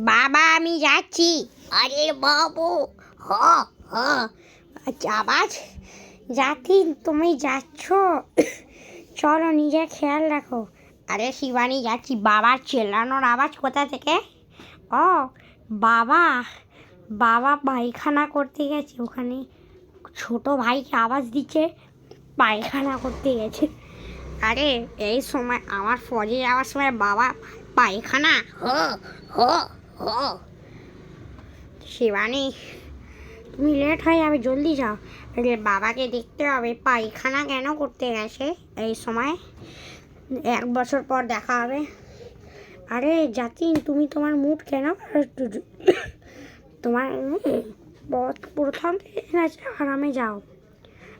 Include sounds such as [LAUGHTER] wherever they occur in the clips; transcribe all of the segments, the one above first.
বাবা আমি যাচ্ছি। আরে বাবু হ হ। আবার? জাতি তুমি যাচ্ছ? চলো নিজের খেয়াল রাখো। আরে শিবানী যাচ্ছি। বাবার চেল্লানোর আওয়াজ কোথা থেকে? ও বাবা। বাবা পায়খানা করতে গেছে ওখানে। ছোট ভাইকে আওয়াজ দিচ্ছে পায়খানা করতে গেছে। আরে এই সময় আমার ফজে যাওয়ার সময় বাবা পায়খানা। হ হ হ। শিবানী, তুমি লেট হয়ে যাবে জলদি যাও। বাবাকে দেখতে হবে, পায়খানা কেন করতে গেছে এই সময়? এক বছর পর দেখা হবে। আরে জাতিন তুমি তোমার মুড কেন তোমার প্রথম আছে, আরামে যাও।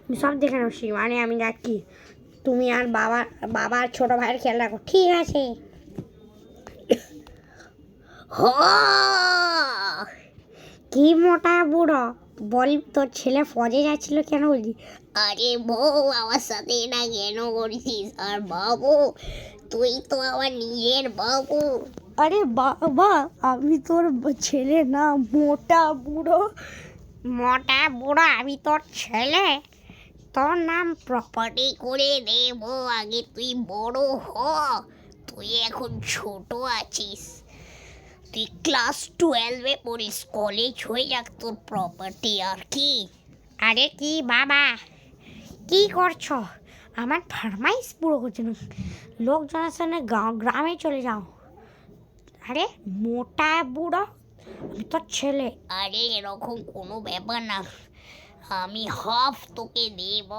আমি সব দেখে নেব শিবানী, আমি যাচ্ছি। তুমি আর বাবা, বাবার ছোট ভাইয়ের খেয়াল রাখো, ঠিক আছে? হ! কি মোটা বুড়ো? বল তোর ছেলে ফজে যাচ্ছিল কেন বলছি? আরে বউ আমার সাথে এটা কেন করছিস? আর বাবু তুই তো আমার নিজের বাবু। আরে বাবা আমি তোর ছেলে না মোটা বুড়ো। মোটা বুড়ো আমি তোর ছেলে? তোর নাম প্রপার্টি করে দেব আগে তুই বড় হ। তুই এখন ছোট আছিস। তুই ক্লাস টুয়েলভে পড়িস কলেজ হয়ে যাক তোর প্রপার্টি আর কি। আরে কি বাবা? কি করছ? আমার ফার্মাইস পুরো করছে না লোকজনের সঙ্গে গাঁ- গ্রামে চলে যাও। আরে মোটা বুড়ো আমি তোর ছেলে। আরে এরকম কোনো ব্যাপার না। আমি হাফ তোকে দেব।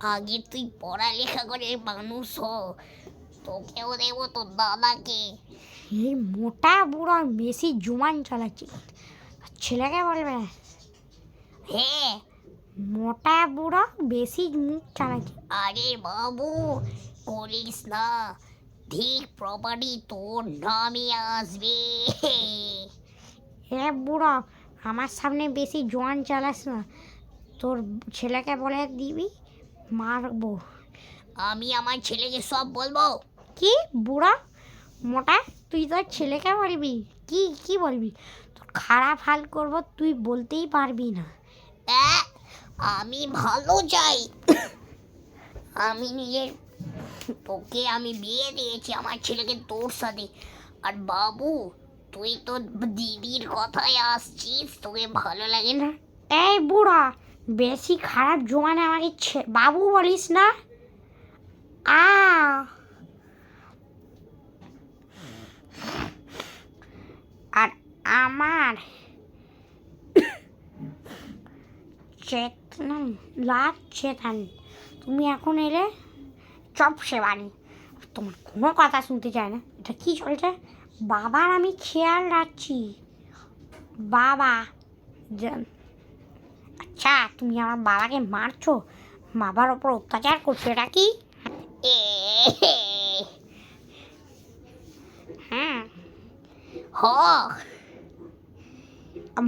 আগে তুই পড়ালেখা করে মানুষ হ। তোকেও দেবো তোর দাদাকে। এই মোটা বুড়ো মেসি জুমান চালাচ্ছে। ছেলেকে বলবে হ্যাঁ মোটা বুড়ো বেশি মুখ চালাচ্ছে। আরে বাবু করিস না ঠিক প্রপার্টি তোর নামে আসবে। হে বুড়ো আমার সামনে বেশি জোয়ান চালাস না তোর ছেলেকে বলে দিবি মারবো। আমি আমার ছেলেকে সব বলব? কি বুড়া মোটা তুই তোর ছেলেকে বলবি? কি কি বলবি? তোর খারাপ হাল করব তুই বলতেই পারবি না। আমি ভালো চাই। আমি নিজের তোকে আমি বিয়ে দিয়েছি আমার ছেলেকে তোর সাথে। আর বাবু তুই তো দিদির কথায় আসছিস তোকে ভালো লাগে না? এই বুড়া বেশি খারাপ জোয়ানে আমাকে ছে- বাবু বলিস না? আ আর আমার চেতন, লাভ চেতন। তুমি এখন এলে চপ সেবানি তোমার কোনো কথা শুনতে চায় না। এটা কী চলছে? বাবার আমি খেয়াল রাখছি। বাবা আচ্ছা তুমি আমার বাবাকে মারছো? বাবার ওপর অত্যাচার করছ, এটা কি? হ্যাঁ। হ।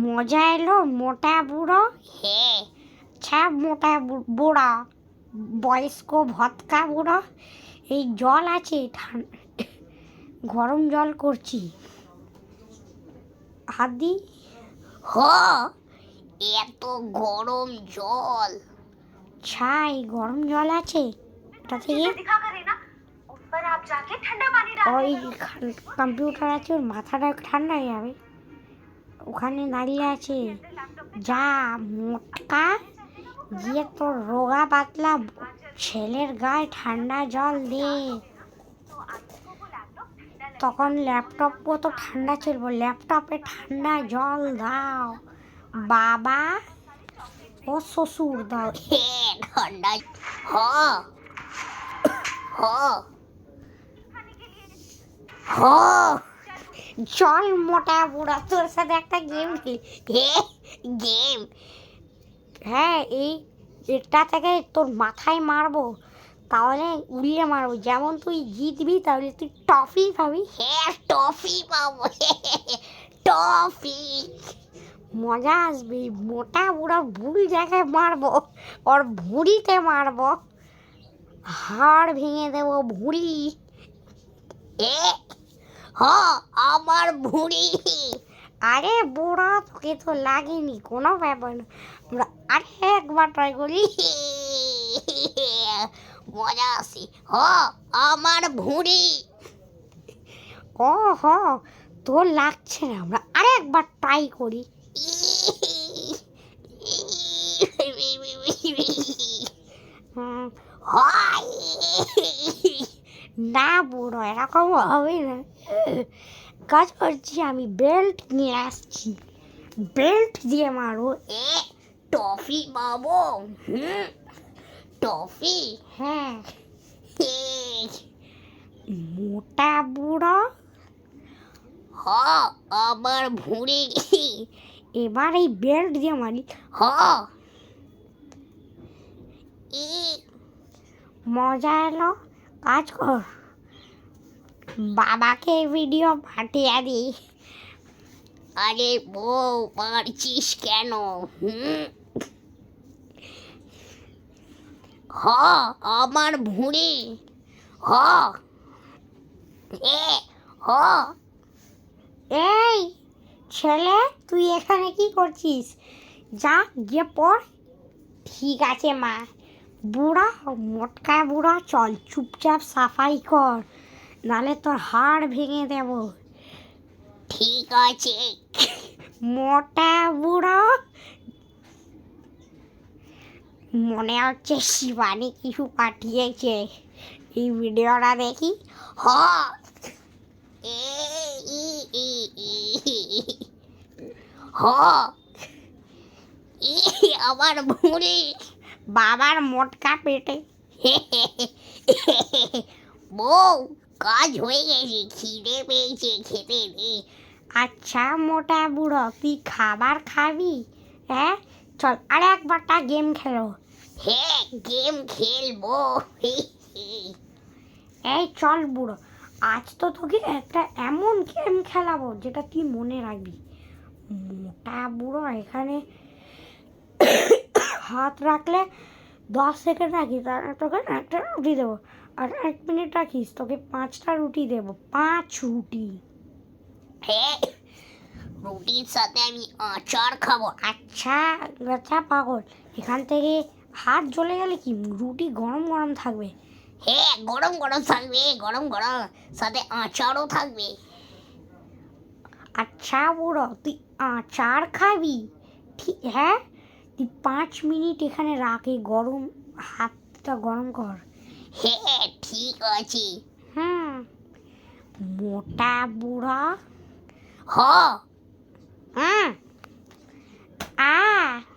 মজা এলো মোটা বুড়ো? হ্যাঁ, হে ছা মোটা বুড়া। বয়স্ক ভৎকা বুড়ো। এই জল আছে গরম জল করছি। হাদি হ এত গরম জল। ছাই গরম জল আছে। ওটা থেকে? ওই কম্পিউটার আছে ওর মাথাটা ঠান্ডা হয়ে যাবে। ওখানে দাঁড়িয়ে আছে। যা মোটকা গিয়ে তোর রোগা পাতলা ছেলের গায়ে ঠান্ডা জল দে। তখন ল্যাপটপ কত ঠান্ডা ছিল, ল্যাপটপে ঠান্ডা জল দাও। বাবা ও শ্বশুর দাও। হে, ঠান্ডা, হ হ হ। চল মোটা বুড়া, তোর সাথে একটা গেম খেলি। হে গেম হ্যাঁ এই এটা থেকে তোর মাথায় মারবো, তাহলে উড়িয়ে মারবো। যেমন তুই জিতবি, তাহলে তুই টফি পাবি। হ্যাঁ টফি পাবো। টফি মজা আসবে, মোটা বুড়া ভুল জায়গায় মারবো, ওর ভুঁড়িতে মারবো। হাড় ভেঙে দেবো ভুঁড়ি। এ হ আমার ভুঁড়ি আরে বুড়া তোকে তো লাগেনি কোনো ব্যাপার না। আমরা আরে একবার ট্রাই করি। মজা আসি। হ আমার ভুঁড়ি ও হ তোর লাগছে না। আমরা আরেকবার ট্রাই করি [LAUGHS] হুম, হয়। না বুড়ো, এরকম হবে না। কাজ করছি আমি বেল্ট নিয়ে আসছি। বেল্ট দিয়ে মারো। এ, টফি পাবো হুম, টফি হ্যাঁ। মোটা বুড়ো। হ আমার গেছি এবার এই বেল্ট দিয়ে মারি। হ। মজা এলো। কাজ কর। বাবাকে ভিডিও পাঠিয়ে দি। আরে বউ, পারছিস কেন? হ, আমার ভুঁড়ি। হ। এ, হ। এই, ছেলে, তুই এখানে কি করছিস? যা, গিয়ে পড়। ঠিক আছে, মা। বুড়া, মোটকা বুড়া, চল চুপচাপ সাফাই কর, নালে তোর হাড় ভেঙে দেব। ঠিক আছে। মোটা বুড়া, মনে হচ্ছে শিবানী কিছু পাঠিয়েছে এই ভিডিওটা দেখি। হ। হ। আমার ভুঁড়ি। বাবার মোটকা পেটে। বউ, কাজ হয়ে গেছে, খিদে পেয়েছে খেতে দে। আচ্ছা মোটা বুড়ো, তুই খাবার খাবি? হ্যাঁ? চল আর একবারটা গেম খেলো। হ্যাঁ গেম খেলব। এই চল বুড়ো, আজ তো তোকে একটা এমন গেম খেলাবো যেটা তুই মনে রাখবি। মোটা বুড়ো এখানে হাত রাখলে দশ সেকেন্ড রাখিস আর তোকে একটা রুটি দেবো। আর এক মিনিট রাখিস তোকে পাঁচটা রুটি দেবো পাঁচ রুটি। রুটির সাথে আমি আচার খাব। আচ্ছা আচ্ছা পাগল। এখান থেকে হাত জ্বলে গেলে কি? রুটি গরম গরম থাকবে। হ্যাঁ গরম গরম থাকবে গরম গরম। সাথে আচারও থাকবে। আচ্ছা বুড়ো তুই আচার খাবি? ঠিক হ্যাঁ? পাঁচ মিনিট এখানে রাখ, এই গরম, হাতটা গরম কর। হ্যাঁ ঠিক আছে। হ্যাঁ মোটা বুড়া। হ। হ্যাঁ আ।